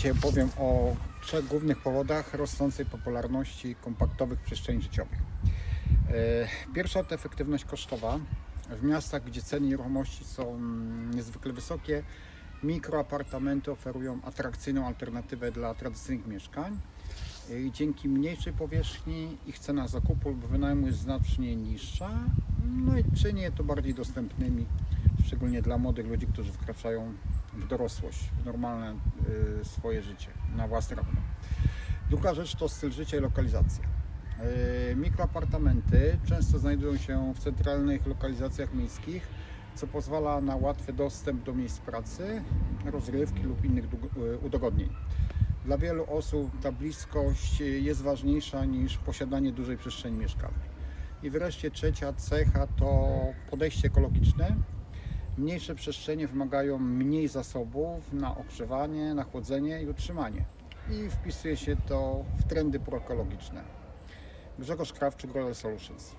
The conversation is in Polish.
Dzisiaj opowiem o trzech głównych powodach rosnącej popularności kompaktowych przestrzeni życiowych. E, Pierwsza to efektywność kosztowa. W miastach, gdzie ceny nieruchomości są mm, niezwykle wysokie, mikroapartamenty oferują atrakcyjną alternatywę dla tradycyjnych mieszkań. E, dzięki mniejszej powierzchni ich cena zakupu lub wynajmu jest znacznie niższa, no i czyni je to bardziej dostępnymi, szczególnie dla młodych ludzi, którzy wkraczają w dorosłość, w normalne y, swoje życie, na własny rachunek. Druga rzecz to styl życia i lokalizacja. Y, Mikroapartamenty często znajdują się w centralnych lokalizacjach miejskich, co pozwala na łatwy dostęp do miejsc pracy, rozrywki lub innych y, udogodnień. Dla wielu osób ta bliskość jest ważniejsza niż posiadanie dużej przestrzeni mieszkalnej. I wreszcie trzecia cecha to podejście ekologiczne. Mniejsze przestrzenie wymagają mniej zasobów na ogrzewanie, na chłodzenie i utrzymanie. I wpisuje się to w trendy proekologiczne. Grzegorz Krawczyk, Royal Solutions.